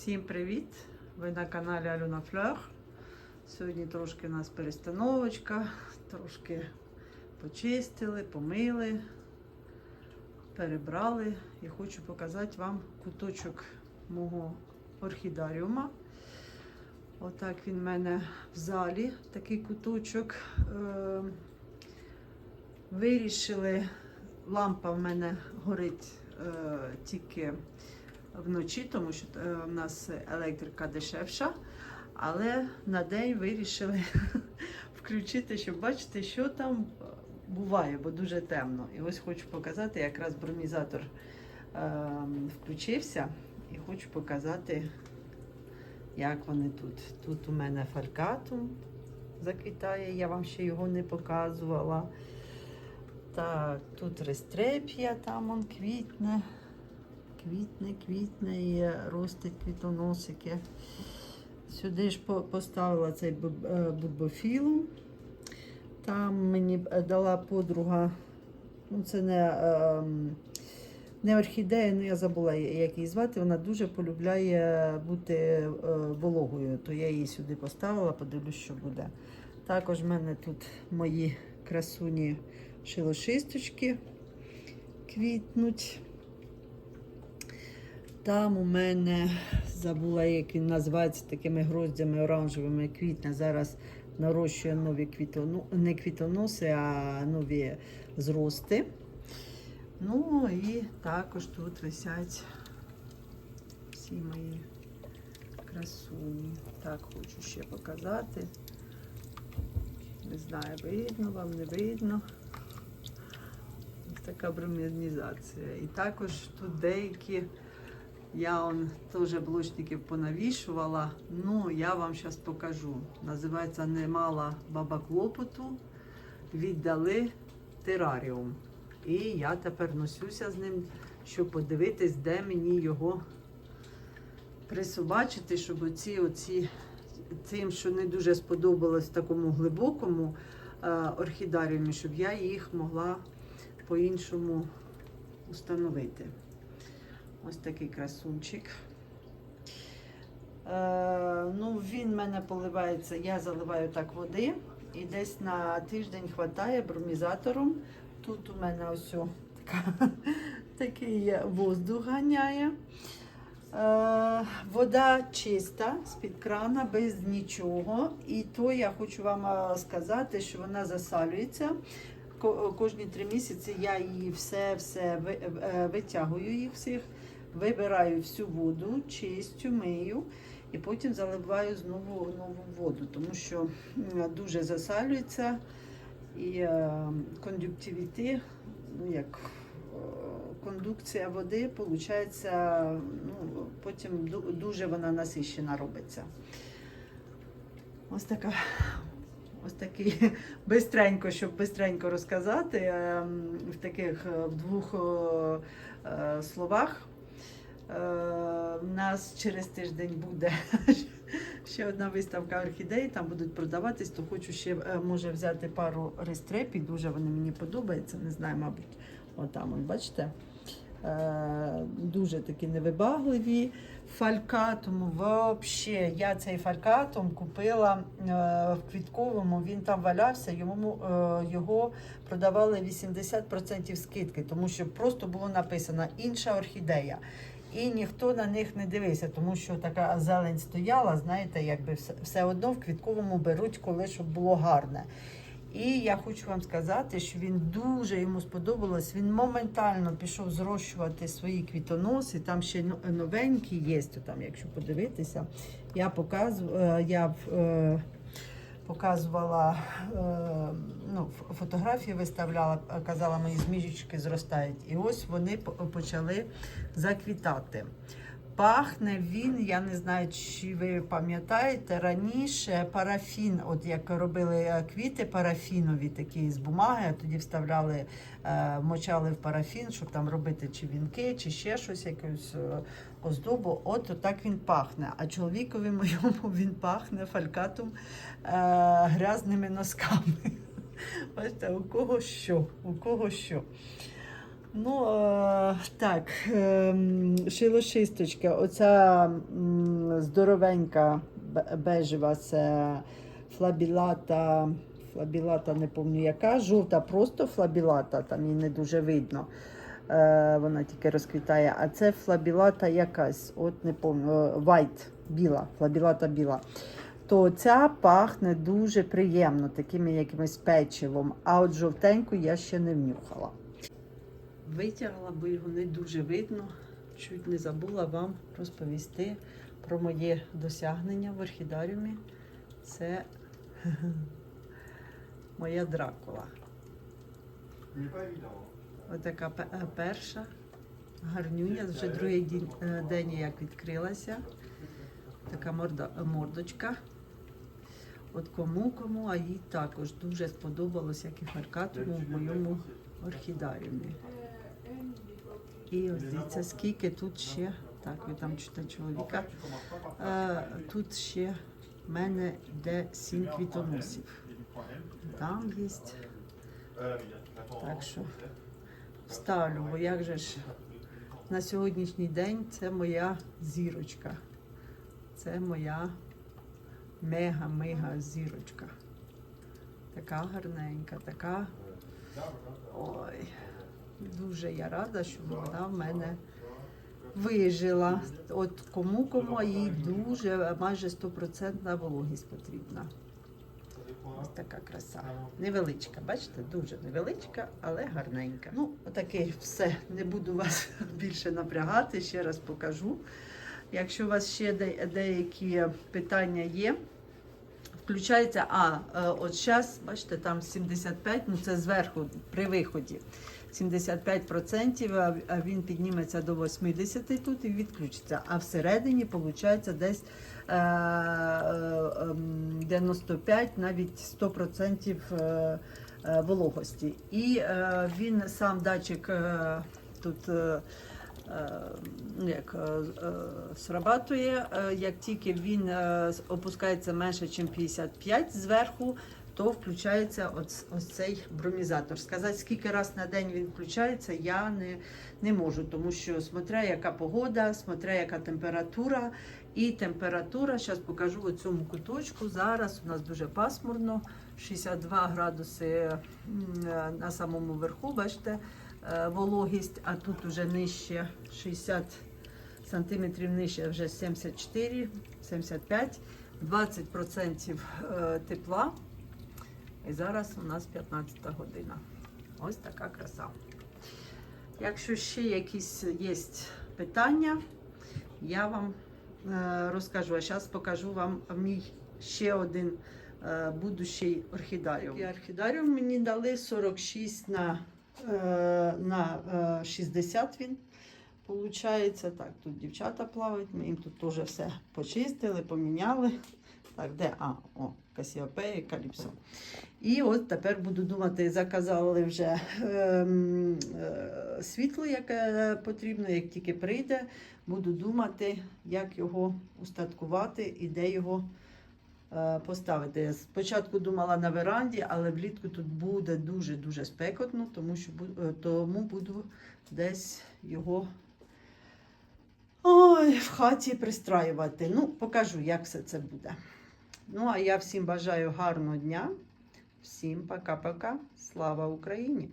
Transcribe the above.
Всім привіт! Ви на каналі Альона Флер. Сьогодні трошки у нас перестановочка, трошки почистили, помили, перебрали і хочу показати вам куточок мого орхідаріума. Отак він в мене в залі, такий куточок. Е, Вирішили, лампа в мене горить е, тільки вночі, тому що е, в нас електрика дешевша. Але на день вирішили включити, щоб бачити, що там буває, бо дуже темно. І ось хочу показати, якраз бронізатор е, включився, і хочу показати, як вони тут. Тут у мене фалькатум заквітає, я вам ще його не показувала. Так, тут рестреп'я, там он квітне, квітне, квітне і ростить квітоносики. Сюди ж поставила цей бу- е. Там мені дала подруга, ну це не, ем, не орхідея, ну я забула, як її звати. Вона дуже полюбляє бути е, вологою, то я її сюди поставила, подивлюсь, що буде. Також в мене тут мої красуні шилошисточки квітнуть. Там у мене забула, як він називається такими гроздями оранжевими квітне. Зараз нарощує нові квітону, не квітоноси, а нові зрости. Ну і також тут висять всі мої красуні. Так, хочу ще показати. Не знаю, видно вам, не видно. Така бромінізація. І також тут деякі, я он теж блочників понавішувала. Ну, я вам зараз покажу. Називається Немала баба клопоту. Віддали тераріум. І я тепер носюся з ним, щоб подивитись, де мені його присобачити, щоб оці, оці тим, що не дуже сподобалось такому глибокому е, орхідаріумі, щоб я їх могла по-іншому установити. Ось такий красунчик. Е, ну, він в мене поливається, я заливаю так води. І десь на тиждень вистачає бромізатором. Тут у мене ось така, такий воздух ганяє. Е, вода чиста з-під крана, без нічого. І то я хочу вам е, сказати, що вона засалюється. Кожні три місяці я її все-все е, витягую їх всіх, вибираю всю воду, чистю, мию. І потім заливаю знову нову воду, тому що дуже засалюється і е, кондуктивіти, ну як е, кондукція води, виходить, ну, потім дуже вона насищена робиться. Ось така. Ось такий бистренько, щоб бистренько розказати е, в таких е, в двох словах. У нас через тиждень буде ще одна виставка орхідей, там будуть продаватись, то хочу ще е, може взяти пару рестрепій, дуже вони мені подобаються, не знаю, мабуть, отам, от, бачите. Е, Дуже такі невибагливі фалькатум. Взагалі, я цей фалькатум купила е, в квітковому, він там валявся, йому е, його продавали 80% скидки, тому що просто було написано інша орхідея. І ніхто на них не дивився, тому що така зелень стояла, знаєте, якби все, все одно в квітковому беруть, коли щоб було гарне. І я хочу вам сказати, що він дуже йому сподобалось. Він моментально пішов зрощувати свої квітоноси. Там ще новенькі є, там, якщо подивитися. Я показувала, я е, показувала е, ну, фотографії виставляла, е, казала, мої зміжечки зростають. І ось вони почали заквітати. Пахне він, я не знаю, чи ви пам'ятаєте, раніше парафін, от як робили квіти парафінові, такі з бумаги, а тоді вставляли, е, мочали в парафін, щоб там робити чи вінки, чи ще щось, якусь е, оздобу. От так він пахне. А чоловікові моєму він пахне фалькатом е, грязними носками. Бачите, у кого що, у кого що. Ну, е, так, ем, шилошисточка, оця здоровенька бе- бежева, це флабілата, флабілата не пам'ятаю яка, жовта просто флабілата, там її не дуже видно. Е, вона тільки розквітає, а це флабілата якась, от не пам'ятаю, вайт, біла, флабілата біла. То ця пахне дуже приємно, таким якимось печивом, а от жовтеньку я ще не внюхала. Витягла, бо його не дуже видно. Чуть не забула вам розповісти про моє досягнення в орхідаріумі. Це моя дракула. Отака е, перша гарнюня, вже другий е, день як відкрилася. Така морда, мордочка. От кому кому, а їй також дуже сподобалось, як і фаркатому в моєму орхідаріумі. І ось дивіться, скільки тут ще. Так, ви там чуєте чоловіка. Е, тут ще в мене йде сім квітоносів. Там є. Так що ставлю, бо як же ж на сьогоднішній день це моя зірочка. Це моя мега-мега зірочка. Така гарненька, така. Ой, дуже я рада, що вона в мене вижила. От кому кому їй дуже майже стопроцентна вологість потрібна. Ось така краса. Невеличка, бачите, дуже невеличка, але гарненька. Ну, отаке все. Не буду вас більше напрягати, ще раз покажу. Якщо у вас ще де- деякі питання є, включається, а е, от зараз, бачите, там 75, ну це зверху при виході. 75%, а він підніметься до 80 тут і відключиться. А всередині виходить десь е, е, 95, навіть 100% е, е, вологості. І е, він сам датчик е, тут. е, е, ну, як е, е, срабатує, е, як тільки він е, опускається менше, ніж 55 зверху, то включається ось, ось цей бромізатор. Сказати, скільки раз на день він включається, я не, не можу, тому що смотря яка погода, смотря яка температура. І температура, зараз покажу у цьому куточку. Зараз у нас дуже пасмурно, 62 градуси е, на самому верху, бачите, е, вологість, а тут уже нижче 60 сантиметрів нижче, вже 74, 75, 20% е, тепла. І зараз у нас 15 година. Ось така краса. Якщо ще якісь є питання, я вам е, розкажу. А зараз покажу вам мій ще один е, будущий орхідаріум. І орхідаріум мені дали 46 на, е, на е, 60 він. Получається, так, тут дівчата плавають, ми їм тут теж все почистили, поміняли. Так, де? А, о, Касіопея, Каліпсо. І от тепер буду думати, заказали вже ем, е, світло, яке потрібно, як тільки прийде, буду думати, як його устаткувати і де його е, поставити. Я спочатку думала на веранді, але влітку тут буде дуже-дуже спекотно, тому, що, е, тому буду десь його ой, в хаті пристраювати. Ну, покажу, як все це буде. Ну, а я всім бажаю гарного дня. Всім пока-пока. Слава Україні!